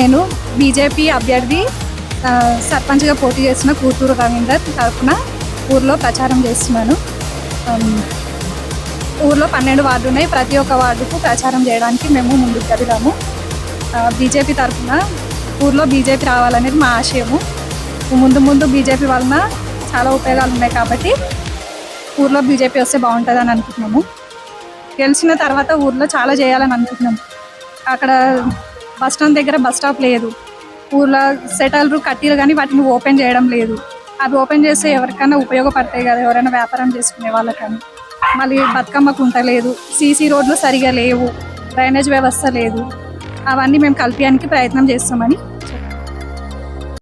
నేను బీజేపీ అభ్యర్థి సర్పంచ్గా పోటీ చేసిన కూతురు రవీందర్ తరఫున ఊర్లో ప్రచారం చేస్తున్నాను. ఊర్లో పన్నెండు వార్డు ఉన్నాయి ప్రతి ఒక్క వార్డుకు ప్రచారం చేయడానికి మేము ముందుకు కదిలాము బీజేపీ తరఫున ఊర్లో బీజేపీ రావాలనేది మా ఆశయము. ముందు ముందు బీజేపీ వలన చాలా ఉపయోగాలు ఉన్నాయి కాబట్టి ఊర్లో బీజేపీ వస్తే బాగుంటుందని అనుకుంటున్నాము. గెలిచిన తర్వాత ఊర్లో చాలా చేయాలని అనుకుంటున్నాము. అక్కడ బస్ స్టాండ్ దగ్గర బస్ స్టాప్ లేదు. ఊర్లో సెటల్లు కట్టిలు కానీ వాటిని ఓపెన్ చేయడం లేదు. అవి ఓపెన్ చేస్తే ఎవరికైనా ఉపయోగపడతాయి కదా ఎవరైనా వ్యాపారం చేసుకునే వాళ్ళకని మళ్ళీ బతుకమ్మకు ఉంటలేదు సీసీ రోడ్లు సరిగా లేవు డ్రైనేజ్ వ్యవస్థ లేదు. అవన్నీ మేము కల్పించడానికి ప్రయత్నం చేస్తామని